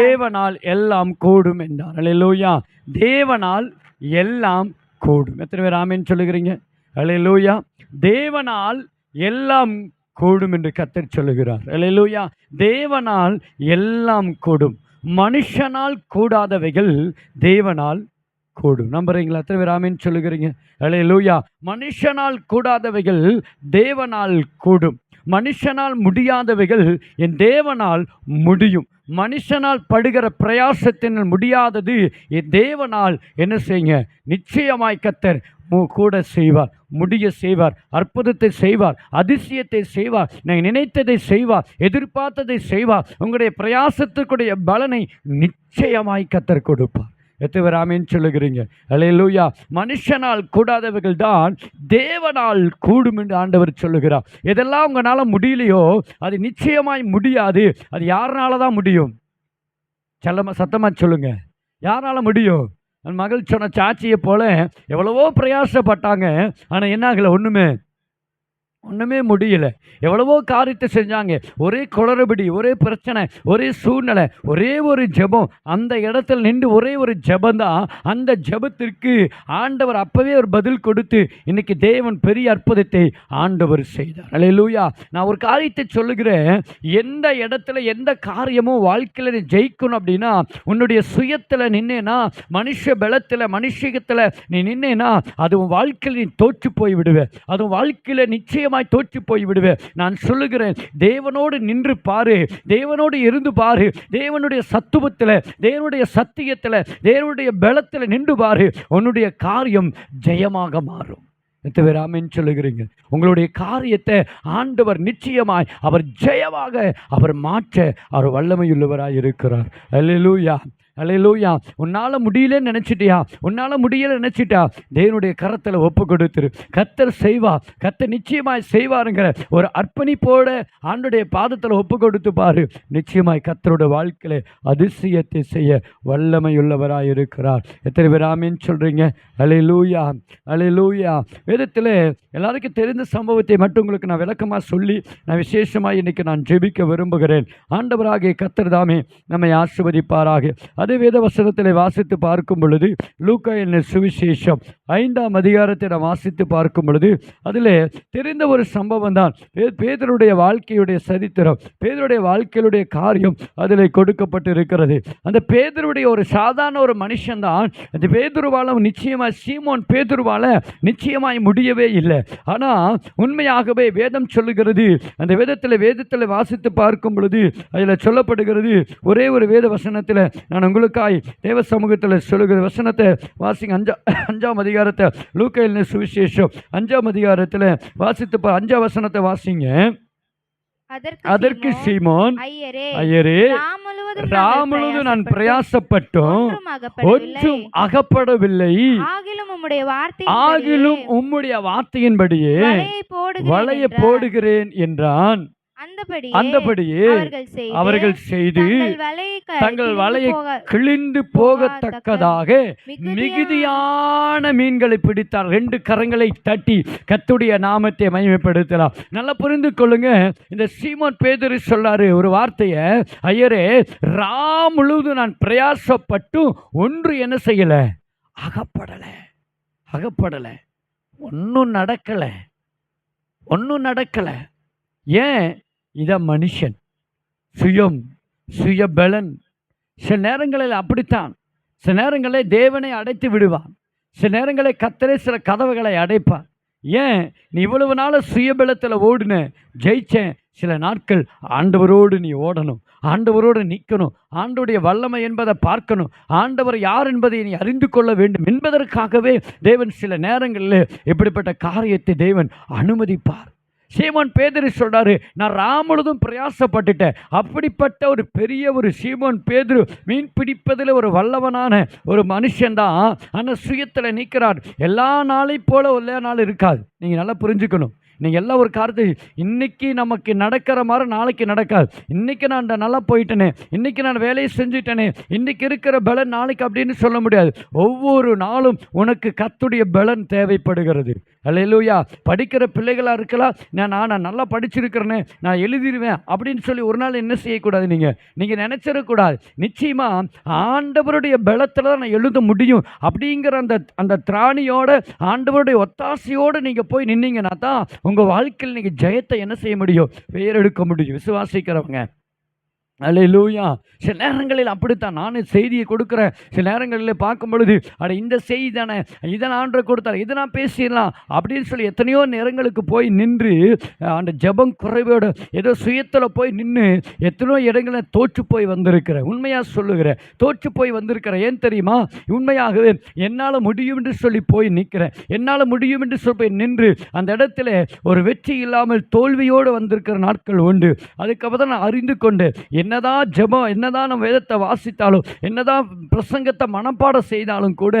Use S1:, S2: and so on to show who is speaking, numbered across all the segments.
S1: தேவனால் எல்லாம் கூடும் என்றார். அலையலூயா தேவனால் எல்லாம் கூடும். எத்தனை பேர் ஆமென் சொல்லுகிறீங்க? அலையலூயா தேவனால் எல்லாம் கூடும் என்று கத்தர் சொல்லுகிறார். அலையலூயா தேவனால் எல்லாம் கூடும். மனுஷனால் கூடாதவைகள் தேவனால் கூடும். நம்புறீங்களா? எத்தனை பேர் ஆமென் சொல்லுகிறீங்க? அலையலூயா மனுஷனால் கூடாதவைகள் தேவனால் கூடும். மனுஷனால் முடியாதவைகள் என் தேவனால் முடியும். மனுஷனால் படுகிற பிரயாசத்தினால் முடியாதது என் தேவனால். என்ன செய்யுங்க? நிச்சயமாய் கத்தர் கூட செய்வார் முடிய செய்வார் அற்புதத்தை செய்வார் அதிசயத்தை செய்வார் நீங்கள் நினைத்ததை செய்வார் எதிர்பார்த்ததை செய்வார். உங்களுடைய பிரயாசத்துக்குடைய பலனை நிச்சயமாய் கத்தர் கொடுப்பார். எத்தனை பேர் ஆமீன் சொல்லுகிறீங்க. அலையலூயா மனுஷனால் கூடாதவைகள் தான் தேவனால் கூடும் என்று ஆண்டவர் சொல்லுகிறார். எதெல்லாம் உங்களால் முடியலையோ அது நிச்சயமாய் முடியாது. அது யாருனால தான் முடியும்? செல்லமாக சத்தமாக சொல்லுங்க. யாரால முடியும்? என் மகள் சொன்ன சாட்சியை போல எவ்வளவோ பிரயாசப்பட்டாங்க. ஆனால் என்ன ஆகலை ஒன்றுமே ஒன்றுமே முடியல. எவ்வளவோ காரியத்தை செஞ்சாங்க. ஒரே குளறுபடி ஒரே பிரச்சனை ஒரே சூழ்நிலை ஒரே ஒரு ஜெபம். அந்த இடத்துல நின்று ஒரே ஒரு ஜபந்தான். அந்த ஜெபத்திற்கு ஆண்டவர் அப்போவே ஒரு பதில் கொடுத்து இன்னைக்கு தேவன் பெரிய அற்புதத்தை ஆண்டவர் செய்தார். அல்லேலூயா நான் ஒரு காரியத்தை சொல்லுகிறேன். எந்த இடத்துல எந்த காரியமும் வாழ்க்கையில் நீ ஜெயிக்கணும் அப்படின்னா உன்னுடைய சுயத்தில் நின்னேன்னா மனுஷ பலத்தில் மனுஷகத்தில் நீ நின்னேன்னா அது உன் வாழ்க்கையில் நீ தோற்று போய் விடுவேன் அது வாழ்க்கையில் நிச்சயம் நிச்சயமாய் தோற்று போய் விடுவேன் நான் சொல்லுகிறேன் தேவனோடு நின்று பாரு. தேவனோடு இருந்து பாரு. தேவனுடைய சத்துவத்தில் தேவனுடைய சத்தியத்தில் தேவனுடைய பலத்தில் நின்று பாரு. உன்னுடைய காரியம் ஜெயமாக மாறும். எத்தனை பேர் சொல்லுகிறீங்க. உங்களுடைய காரியத்தை ஆண்டவர் நிச்சயமாய் அவர் ஜெயமாக அவர் மாற்ற அவர் வல்லமையுள்ளவராய் இருக்கிறார். அல்லூயா அல்லேலூயா உன்னால் முடியலன்னு நினச்சிட்டியா? உன்னால் முடியல நினச்சிட்டா? தேவனுடைய கரத்தில் ஒப்பு கொடுத்துரு. கத்தர் செய்வா. கத்தர் நிச்சயமாய் செய்வாருங்கிற ஒரு அர்ப்பணிப்போட ஆண்டுடைய பாதத்தில் ஒப்பு கொடுத்து பாரு. நிச்சயமாய் கத்தரோட வாழ்க்கையில அதிசயத்தை செய்ய வல்லமையுள்ளவராக இருக்கிறார். எத்தனை பேர் ஆமீன் சொல்கிறீங்க அலையலூயா அலையலூயா வேதத்தில் எல்லாருக்கும் தெரிந்த சம்பவத்தை மட்டும் உங்களுக்கு நான் விளக்கமாக சொல்லி நான் விசேஷமாக இன்றைக்கி நான் ஜெபிக்க விரும்புகிறேன். ஆண்டவராகிய கத்தர் தாமே நம்மை ஆசிர்வதிப்பாராக. அதே வேத வசனத்தில் வாசித்து பார்க்கும் பொழுது லூக்கா என்ன சுவிசேஷம் ஐந்தாம் அதிகாரத்தை நாம் வாசித்து பார்க்கும் பொழுது அதில் தெரிந்த ஒரு சம்பவம் தான். பேதருடைய வாழ்க்கையுடைய சரித்திரம் பேதருடைய வாழ்க்கையுடைய காரியம் அதில் கொடுக்கப்பட்டு இருக்கிறது அந்த பேதருடைய ஒரு சாதாரண ஒரு மனுஷன்தான் அந்த பேதுருவால் நிச்சயமாக சீமோன் பேதுருவால் நிச்சயமாய் முடியவே இல்லை. ஆனால் உண்மையாகவே வேதம் சொல்லுகிறது. அந்த வேதத்தில் வேதத்தில் வாசித்து பார்க்கும் பொழுது அதில் சொல்லப்படுகிறது ஒரே ஒரு வேத வசனத்தில் நான் உங்களுக்காய் தேவ சமூகத்தில் சொல்லுகிற வசனத்தை வாசிங்க. அஞ்சா அஞ்சாம் அதிகாரத்தை லூக்கையில் சுவிசேஷம் அஞ்சாம் அதிகாரத்தில் வாசித்து பா அஞ்சாம் வசனத்தை வாசிங்க.
S2: அதற்கு சீமோன், ஐயரே
S1: ஐயரே
S2: ராம் முழுவதும்
S1: ராம்
S2: நாங்கள்
S1: முழுவதும் நான்
S2: பிரயாசப்பட்டோம். ஒன்றும் அகப்படவில்லை. ஆகிலும் உம்முடைய
S1: வார்த்தையின்படியே. வளைய. போடுகிறேன் என்றான்.
S2: அந்தபடியே அவர்கள் செய்து தங்கள் வலையை கிழிந்து
S1: போகத்தக்கதாக
S2: மிகுதியான
S1: மீன்களை பிடித்தார். ரெண்டு கரங்களை தட்டி கத்துடைய நாமத்தை மகிமைப்படுத்தலாம் நல்லா புரிந்து கொள்ளுங்க. இந்த சீமோன் பேதரு சொல்லாரு ஒரு வார்த்தையை ஐயரே ரா முழுவதும் நான் பிரயாசப்பட்டும் ஒன்று என்ன செய்யல? அகப்படலை. அகப்படலை. ஒன்றும் நடக்கலை. ஒன்றும் நடக்கலை. ஏன்? இத மனுஷன் சுயம் சுயபலன். சில நேரங்களில் அப்படித்தான். சில நேரங்களில் தேவனை அடைத்து விடுவான். சில நேரங்களில் கத்தரே சில கதவுகளை அடைப்பான் ஏன்? நீ இவ்வளவு நாள் சுயபலத்தில் ஓடின ஜெயிச்சேன். சில நாட்கள் ஆண்டவரோடு நீ ஓடணும் ஆண்டவரோடு நிற்கணும் ஆண்டுடைய வல்லமை என்பதை பார்க்கணும் ஆண்டவர் யார் என்பதை நீ அறிந்து கொள்ள வேண்டும் என்பதற்காகவே தேவன் சில நேரங்களில் இப்படிப்பட்ட காரியத்தை தேவன் அனுமதிப்பார். சீமோன் பேதரி சொல்றாரு நான் ராமுழுதும் பிரயாசப்பட்டுட்டேன். அப்படிப்பட்ட ஒரு பெரிய ஒரு சீமோன் பேதரு மீன் பிடிப்பதில் ஒரு வல்லவனான ஒரு மனுஷன்தான் ஆனால் சுயத்தில் நிற்கிறார். எல்லா நாளையும் போல எல்லா நாள் இருக்காது. நீங்கள் நல்லா புரிஞ்சுக்கணும். நீங்கள் எல்லா ஒரு காரியத்தை இன்றைக்கி நமக்கு நடக்கிற மாதிரி நாளைக்கு நடக்காது. இன்றைக்கி நான் நல்லா போயிட்டேனே இன்னைக்கு நான் வேலையை செஞ்சுட்டேனே இன்னைக்கு இருக்கிற பலன் நாளைக்கு அப்படின்னு சொல்ல முடியாது. ஒவ்வொரு நாளும் உனக்கு கத்துடைய பலன் தேவைப்படுகிறது. அல்லேலூயா படிக்கிற பிள்ளைகளாக இருக்கலாம். நான் நான் நான் நல்லா படிச்சிருக்கிறேன்னு நான் எழுதிடுவேன் அப்படின்னு சொல்லி ஒரு நாள் என்ன செய்யக்கூடாது நீங்கள் நீங்கள் நினச்சிடக்கூடாது. நிச்சயமாக ஆண்டவருடைய பலத்தில் தான் நான் எழுத முடியும். அப்படிங்கிற அந்த அந்த திராணியோட ஆண்டவருடைய ஒத்தாசையோடு நீங்கள் போய் நின்னீங்கன்னா தான் உங்கள் வாழ்க்கையில் நீங்கள் ஜெயத்தை என்ன செய்ய முடியும்? வேறெடுக்க முடியும். விசுவாசிக்கிறவங்க. அலையிலூயா. சில நேரங்களில் அப்படித்தான். நானும் செய்தியை கொடுக்குறேன். சில நேரங்களில் பார்க்கும் பொழுது அட இந்த செய்தி தானே இதை நான் ஆண்டவர் கொடுத்தார் இதை நான் பேசிடலாம் அப்படின்னு சொல்லி எத்தனையோ நேரங்களுக்கு போய் நின்று அந்த ஜெபம் குறைவோட ஏதோ சுயத்தில் போய் நின்று எத்தனையோ இடங்களில் தோற்று போய் வந்திருக்கிறேன். உண்மையாக சொல்லுகிறேன். தோற்று போய் வந்திருக்கிறேன். ஏன் தெரியுமா? உண்மையாகவே என்னால் முடியும் என்று சொல்லி போய் நிற்கிறேன். என்னால் முடியும் என்று சொல்லி போய் நின்று அந்த இடத்துல ஒரு வெற்றி இல்லாமல் தோல்வியோடு வந்திருக்கிற நாட்கள் உண்டு. அதுக்கப்புறம் தான் நான் அறிந்து கொண்டு என்னதான் ஜெபம் என்னதான் நம்ம வேதத்தை வாசித்தாலும் என்னதான் பிரசங்கத்தை மனப்பாடம் செய்தாலும் கூட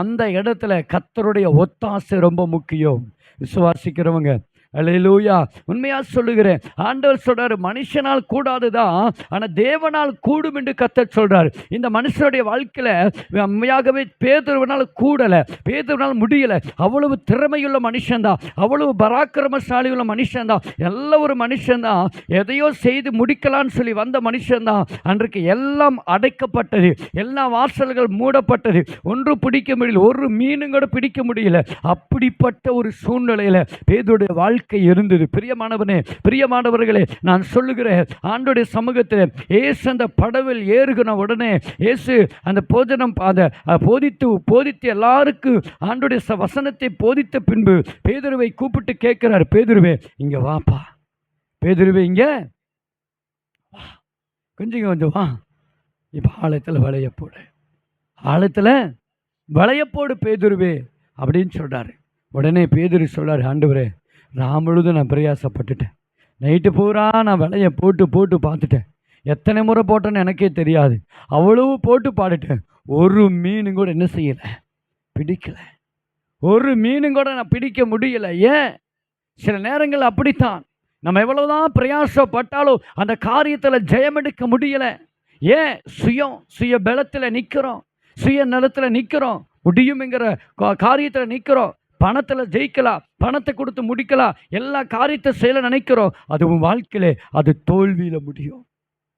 S1: அந்த இடத்துல கத்தருடைய ஒத்தாசை ரொம்ப முக்கியம். விசுவாசிக்கிறவங்க அலையிலூயா உண்மையாக சொல்லுகிறேன். ஆண்டவர் சொல்கிறார் மனுஷனால் கூடாதுதான் ஆனால் தேவனால் கூடும் என்று கத்த சொல்கிறார் இந்த மனுஷனுடைய வாழ்க்கையில் உண்மையாகவே பேதுருவனால் கூடலை பேதுருவனால் முடியலை. அவ்வளவு திறமையுள்ள மனுஷன்தான் அவ்வளவு பராக்கிரமசாலி உள்ள மனுஷன்தான் எல்லா ஒரு மனுஷன்தான் எதையோ செய்து முடிக்கலான்னு சொல்லி வந்த மனுஷன்தான் அன்றைக்கு எல்லாம் அடைக்கப்பட்டது. எல்லா வாசல்கள் மூடப்பட்டது. ஒன்று பிடிக்க முடியல. ஒரு மீனும் கூட பிடிக்க முடியல. அப்படிப்பட்ட ஒரு சூழ்நிலையில் பேதுடைய வாழ்க்கை இருந்தது. பிரியமானவனே பிரியமானவர்களே நான் சொல்லுகிறேன் ஆண்டுடைய சமூகத்தில் ஏசு அந்த படவில் ஏறுகின உடனே ஏசு அந்த போஜனம் அதை போதித்து போதித்து எல்லாருக்கும் ஆண்டுடைய ச- வசனத்தை போதித்த பின்பு பேதுருவை கூப்பிட்டு கேட்கிறார். பேதுருவே இங்கே வாப்பா. பேதுருவே இங்கே வா. கொஞ்சம் கொஞ்சம் வா. இப்போ ஆழத்தில் வளைய போடு. ஆழத்தில் வளைய போடு பேதுருவே அப்படின்னு சொல்றாரு. உடனே பேதுரு சொல்றாரு ஆண்டவரே நான் முழுதும் நான் பிரயாசப்பட்டுட்டேன். நைட்டு பூரா நான் விலையை போட்டு போட்டு பார்த்துட்டேன். எத்தனை முறை போட்டேன்னு எனக்கே தெரியாது. அவ்வளவு போட்டு பாடிட்டேன். ஒரு மீனும் கூட என்ன செய்யலை? பிடிக்கலை. ஒரு மீனும் கூட நான் பிடிக்க முடியல. ஏன்? சில நேரங்கள் அப்படித்தான். நம்ம எவ்வளவுதான் பிரயாசப்பட்டாலும் அந்த காரியத்தில் ஜெயம் எடுக்க முடியலை. ஏன்? சுயம் சுய பலத்தில் நிற்கிறோம் சுய நிலத்தில் நிற்கிறோம் முடியுங்கிற காரியத்தில் நிற்கிறோம் பணத்தில் ஜெயிக்கலாம் பணத்தை கொடுத்து முடிக்கலாம் எல்லா காரியத்தை செய்யல நினைக்கிறோம். அது உன் வாழ்க்கையிலே அது தோல்வியில் முடியும்.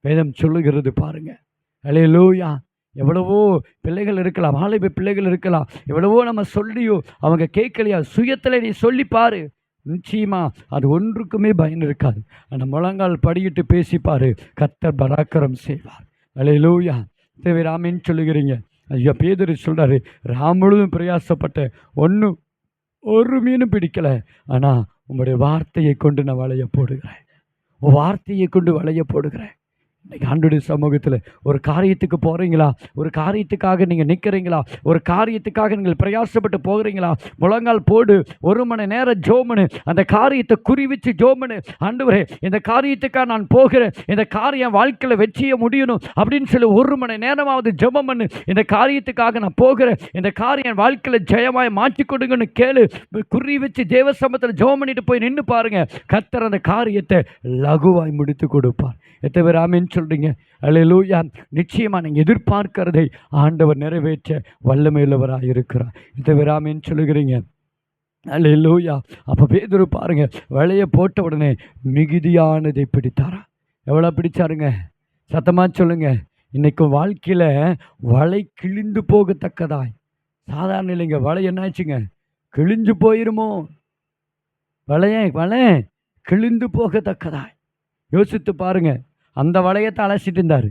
S1: வேதம் சொல்லுகிறது பாருங்கள் அலே லூயா எவ்வளவோ பிள்ளைகள் இருக்கலாம் வாலிப பிள்ளைகள் இருக்கலாம். எவ்வளவோ நம்ம சொல்லியோ அவங்க கேட்கலையா சுயத்தில் நீ சொல்லி பாரு. நிச்சயமா அது ஒன்றுக்குமே பயன் இருக்காது. அந்த முழங்கால் படியிட்டு பேசிப்பார் கத்தர் பராக்கிரம் செய்வார். அலையலூயா தேவை ராமின்னு சொல்லுகிறீங்க. ஐயா பேதர் சொல்கிறாரு ராம் முழுதும் பிரயாசப்பட்ட ஒன்றும் ஒரு மீனும் பிடிக்கல. ஆனால் உங்களுடைய வார்த்தையை கொண்டு நான் வளைய போடுகிறேன். வார்த்தையை கொண்டு வளைய போடுகிறேன். இன்னைக்கு ஆண்டுடைய சமூகத்தில் ஒரு காரியத்துக்கு போகிறீங்களா ஒரு காரியத்துக்காக நீங்கள் நிற்கிறீங்களா ஒரு காரியத்துக்காக நீங்கள் பிரயாசப்பட்டு போகிறீங்களா? முழங்கால் போடு ஒரு மணி நேரம் ஜோமனு அந்த காரியத்தை குறிவிச்சு ஜோமனு. ஆண்டவரே இந்த காரியத்துக்காக நான் போகிறேன். இந்த காரியம் வாழ்க்கையில் வெற்றிய முடியணும் அப்படின்னு சொல்லி ஒரு மணி நேரமாவது ஜெபம் பண்ணு. இந்த காரியத்துக்காக நான் போகிறேன். இந்த காரியம் வாழ்க்கையில் ஜெயமாய் மாற்றி கொடுங்கன்னு கேளு. குறி வச்சு தேவ சமத்தில் ஜெபம் பண்ணிட்டு போய் நின்று பாருங்கள் கத்தர் அந்த காரியத்தை லகுவாய் முடித்து கொடுப்பார். எத்தனை பேர் ஆமீன்? சொல்றீங்க. அலையலூயா நிச்சயமா நீங்கள் எதிர்பார்க்கிறதை ஆண்டவர் நிறைவேற்ற வல்லமையுள்ளவராக இருக்கிறார். இதை பேர் சொல்லுகிறீங்க. அலையலூயா அப்போ பேதுரு பாருங்க வலையை போட்ட உடனே மிகுதியானதை பிடித்தாரா? எவ்வளோ பிடிச்சாருங்க? சத்தமாக சொல்லுங்கள் இன்றைக்கும் வாழ்க்கையில் வலை கிழிந்து போகத்தக்கதாய். சாதாரண இல்லைங்க வலை என்னாச்சுங்க? கிழிஞ்சு போயிருமோ? வலைய வலை கிழிந்து போகத்தக்கதாய். யோசித்து பாருங்க. அந்த வளையத்தை அலசிட்டு இருந்தார்.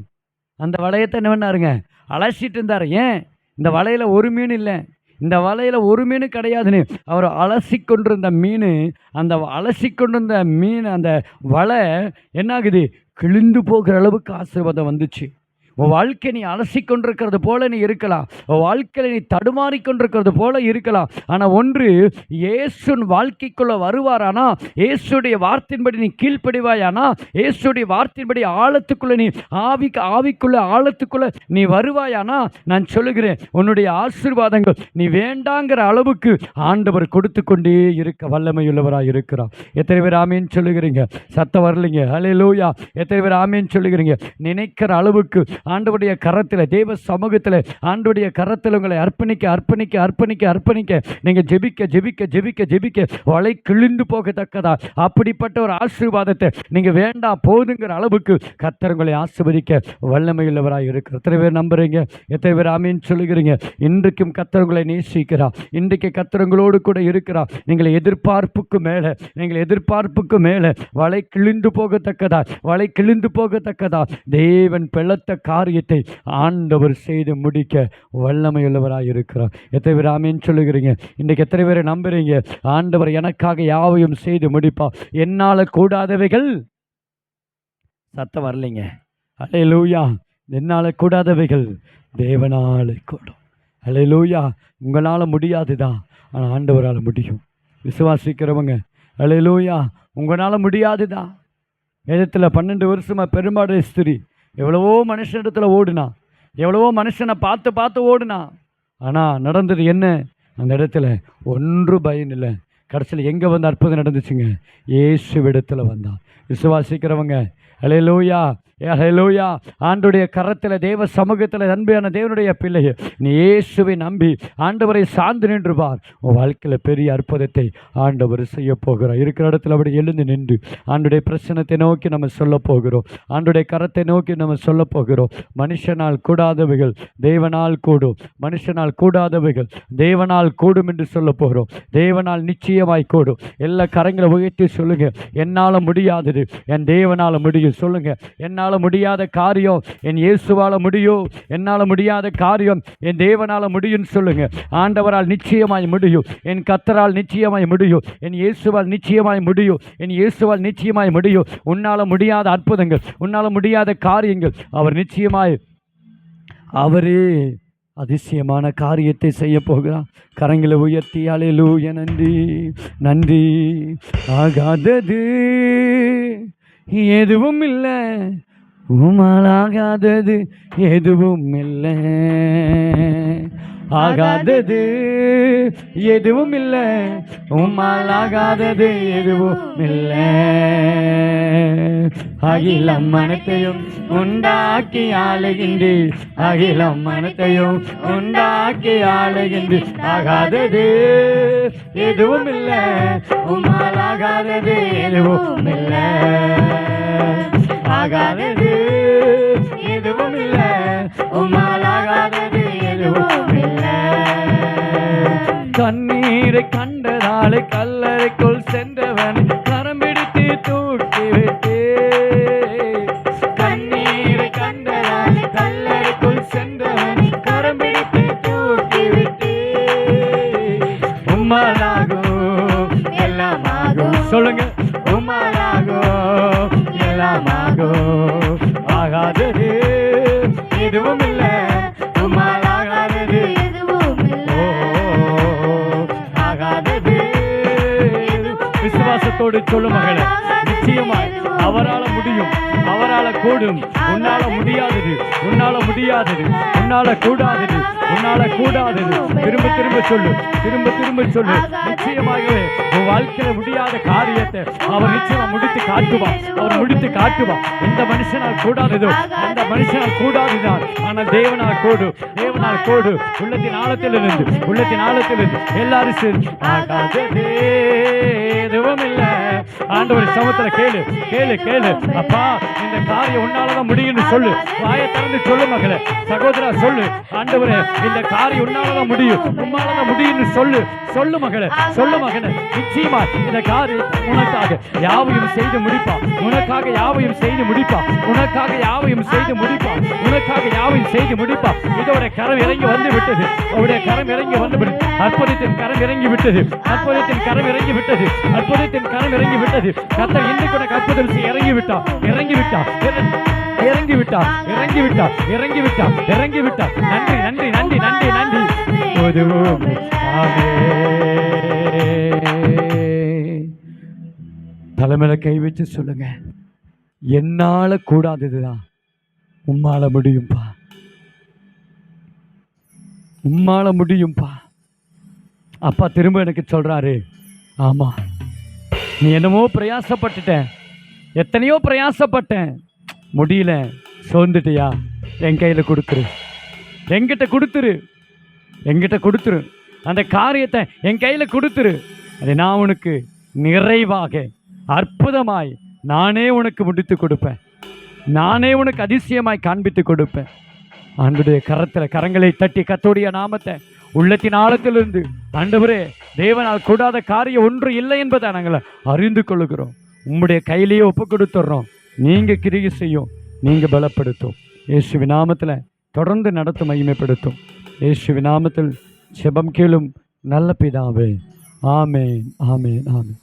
S1: அந்த வளையத்தை என்ன பண்ணாருங்க? அலசிட்டு இருந்தார். ஏன்? இந்த வலையில் ஒரு மீன் இல்லை. இந்த வலையில் ஒரு மீன் கிடையாதுன்னு அவர் அலசி கொண்டிருந்த மீன் அந்த அலசி கொண்டிருந்த மீன் அந்த வலை என்னாகுது? கிழிந்து போகிற அளவுக்கு ஆசீர்வாதம் வந்துச்சு. உன் வாழ்க்கை நீ அலசி கொண்டிருக்கிறது போல நீ இருக்கலாம். உன் வாழ்க்கையில் நீ தடுமாறி கொண்டிருக்கிறது போல இருக்கலாம். ஆனால் ஒன்று இயேசுன் வாழ்க்கைக்குள்ளே வருவாரானா? இயேசுடைய வார்த்தையின்படி நீ கீழ்ப்படிவாயானா? இயேசுடைய வார்த்தையின்படி ஆழத்துக்குள்ளே நீ ஆவிக்கு ஆவிக்குள்ளே ஆழத்துக்குள்ளே நீ வருவாயானா? நான் சொல்லுகிறேன் உன்னுடைய ஆசீர்வாதங்கள் நீ வேண்டாங்கிற அளவுக்கு ஆண்டவர் கொடுத்து கொண்டே இருக்க வல்லமையுள்ளவராக இருக்கிறார். எத்தனை பேர் ஆமீன் சொல்லுகிறீங்க? சத்தம் வரலைங்க. ஹலே லூயா எத்தனை பேர் ஆமீன் சொல்லுகிறீங்க? நினைக்கிற அளவுக்கு ஆண்டவுடைய கரத்தில் தெய்வ சமூகத்தில் ஆண்டுடைய கரத்தில் உங்களை அர்ப்பணிக்க அர்ப்பணிக்க அர்ப்பணிக்க அர்ப்பணிக்க. நீங்கள் ஜெபிக்க ஜெபிக்க ஜெபிக்க ஜெபிக்க. வலை கிழிந்து போகத்தக்கதா. அப்படிப்பட்ட ஒரு ஆசீர்வாதத்தை நீங்கள் வேண்டாம் போதுங்கிற அளவுக்கு கத்தர் உங்களை ஆசீர்வதிக்க வல்லமையுள்ளவராக இருக்கு எத்தனை பேர் நம்புறீங்க? எத்தனை பேர் ஆமீன் சொல்லுகிறீங்க? இன்றைக்கும் கர்த்தர் உங்களை நேசிக்கிறா இன்றைக்கு கர்த்தர் உங்களோடு கூட இருக்கிறா நீங்கள் எதிர்பார்ப்புக்கு மேலே நீங்கள் எதிர்பார்ப்புக்கு மேலே வலை கிழிந்து போகத்தக்கதா? வலை கிழிந்து போகத்தக்கதா? தேவன் பெள்ளத்த காரியத்தை ஆண்டவர் செய்து முடிக்க வல்லமையுள்ளவராக இருக்கிறார் எத்தனை பேர் ஆமீன் சொல்லுகிறீங்க? இன்றைக்கு எத்தனை பேரை நம்புகிறீங்க ஆண்டவர் எனக்காக யாவையும் செய்து முடிப்பா. என்னால் கூடாதவைகள் சத்தம் வரலைங்க. அலே லூயா என்னால் கூடாதவைகள் தேவனால் கூடும். அலே லூயா உங்களால் முடியாதுதான். ஆனால் ஆண்டவரால் முடியும். விசுவாசிக்கிறவங்க அலே லூயா உங்களால் முடியாதுதான். வேதத்தில் பன்னெண்டு வருஷமாக பெருமாடு ஸ்திரி. எவ்வளவோ மனுஷனிடத்தில் ஓடுனா எவ்வளவோ மனுஷனை பார்த்து பார்த்து ஓடுனா ஆனால் நடந்தது என்ன? அந்த இடத்துல ஒன்று பயன் இல்லை. கடைசியில் எங்கே வந்து அற்புதம் நடந்துச்சுங்க? இயேசுவிடத்தில் வந்தான். விசுவாசிக்கிறவங்க அலே லூயா ஹலோயா ஆண்டுடைய கரத்தில் தேவ சமூகத்தில் அன்பையான தேவனுடைய பிள்ளையை நீ இயேசுவை நம்பி ஆண்டவரை சார்ந்து நின்று பார். உன் வாழ்க்கையில் பெரிய அற்புதத்தை ஆண்டவர் செய்ய போகிறார். இருக்கிற இடத்துல அப்படி எழுந்து நின்று ஆண்டுடைய பிரச்சனத்தை நோக்கி நம்ம சொல்ல போகிறோம். ஆண்டுடைய கரத்தை நோக்கி நம்ம சொல்ல போகிறோம். மனுஷனால் கூடாதவைகள் தேவனால் கூடும். மனுஷனால் கூடாதவைகள் தேவனால் கூடும் என்று சொல்ல போகிறோம். தேவனால் நிச்சயமாய் கூடும். எல்லா கரங்களை உயர்த்தி சொல்லுங்கள் என்னால் முடியாதது. என் தேவனால் முடியும். சொல்லுங்கள் என்னால் முடியாத காரியம். என் இயேசுவால் முடியும் என்னால் முடியாத காரியம். என் தேவனால் முடியும்னு சொல்லுங்க. ஆண்டவரால் நிச்சயமாய் முடியும் என் கத்தரால் நிச்சயமாய் முடியும் என் இயேசுவால் நிச்சயமாய் முடியும் என் இயேசுவால் நிச்சயமாய் முடியும் உன்னால் முடியாத அற்புதங்கள் உன்னால் முடியாத காரியங்கள். அவர் நிச்சயமாய் அவரே அதிசயமான காரியத்தை செய்ய போகிறார். கரங்களை உயர்த்தி அலையலூய நன்றி நன்றி. ஆகாதது எதுவும் இல்லை. உமாலாகாதது எதுவும் இல்லை. ஆகாதது எதுவும் இல்லை. உமாலாகாதது எதுவும் இல்லை. அகிலம் மனத்தையும் உண்டாக்கி ஆளுகின்றி அகிலம் மனத்தையும் உண்டாக்கி ஆளுகின்றி ஆகாதது எதுவும் இல்லை. உமாலாகாதது எதுவும் இல்லை. ஆகாதது எதுவும் இல்லை உம்மாலாகாதது எதுவும் இல்லை கண்ணீரை கண்டதாலே கல்லறைக்குள் எதுவும் இல்லை உம்மாலாகாதது ஓ, ஆகாதது விசுவாசத்தோடு சொல்லு மகளே. நிச்சயமாய் அவரால முடியும். அவரால கூடும். உன்னால முடியாதது. உன்னால முடியாதது. உன்னால கூடாதது. உன்னால கூடாதது. திரும்ப திரும்ப சொல்லு. திரும்ப திரும்ப சொல்லு. நிச்சயமாகவே உன் வாழ்க்கையில முடியாத காரியத்தை அவர் நிச்சயமா முடித்து காட்டுவான் அவர் முடித்து காட்டுவான் இந்த மனுஷனால் கூடாததோ அந்த மனுஷனால் கூடாதுதான் ஆனால் தேவனால் கூடு. தேவனால் கூடு. உள்ளத்தின் ஆழத்திலிருந்து உள்ளத்தின் ஆழத்திலிருந்து எல்லாரும் சேர்ந்து ஆகாதது எதுவும் இல்லை ஆண்டவர் சமத்துல கேளு கேளு கேளு. அப்பா இந்த காரியம் உன்னாலதான் முடியும்னு சொல்லு. வாயை திறந்து சொல்லு மகளே. சகோதரா சொல்லு. ஆண்டவரே இந்த காரியம் உன்னாலதான் முடியும். உன்னாலதான் முடியும்னு சொல்லு. சொல்லு மகளே சொல்லு மகனே. நிச்சயமா இந்த காரியம் உனக்காக யாவையும் செய்து முடிப்பா உனக்காக யாவையும் செய்து முடிப்பா உனக்காக யாவையும் செய்து முடிப்பா செய்து முடிப்பா இதோட கரம் இறங்கி வந்து விட்டது. அவருடைய கரம் இறங்கி வந்து விட்டது. அற்புதத்தின் கரம் இறங்கி விட்டது. அற்புதத்தின் கரம் இறங்கி விட்டது. அற்புதத்தின் கரம் இறங்கி விட்டது. கத்த இன்று கூட அற்புதம் இறங்கி விட்டா இறங்கி விட்டா இறங்கி விட்டா இறங்கி விட்டா இறங்கி விட்டா இறங்கி விட்டா நன்றி நன்றி நன்றி நன்றி நன்றி. போதும் தலைமையில கை வச்சு சொல்லுங்க. என்னால கூடாததுதான். உம்மால முடியும்பா. உம்மால முடியும்ப்பா அப்பா திரும்ப எனக்கு சொல்கிறாரு ஆமாம் நீ என்னமோ பிரயாசப்பட்டுட்டேன். எத்தனையோ பிரயாசப்பட்டேன். முடியல சோர்ந்துட்டியா? என் கையில் கொடுத்துரு. எங்கிட்ட கொடுத்துரு. என்கிட்ட கொடுத்துரு. அந்த காரியத்தை என் கையில் கொடுத்துரு. அதை நான் உனக்கு நிறைவாக அற்புதமாய் நானே உனக்கு முடித்து கொடுப்பேன். நானே உனக்கு அதிசயமாய் காண்பித்து கொடுப்பேன். ஆண்டுடைய கரத்தில் கரங்களை தட்டி கத்தோடைய நாமத்தை உள்ளத்தின் ஆழத்திலிருந்து ஆண்டவரே தேவனால் கூடாத காரியம் ஒன்று இல்லை என்பதை நாங்கள் அறிந்து கொள்கிறோம் உம்முடைய கையிலேயே ஒப்பு கொடுத்துட்றோம் நீங்கள் கிரியை செய்யும். நீங்கள் பலப்படுத்தும். இயேசு நாமத்தில் தொடர்ந்து நடத்த மகிமைப்படுத்தும். இயேசு நாமத்தில் செபம் கேளும் நல்ல பிதாவே. ஆமேன் ஆமேன் ஆமேன்.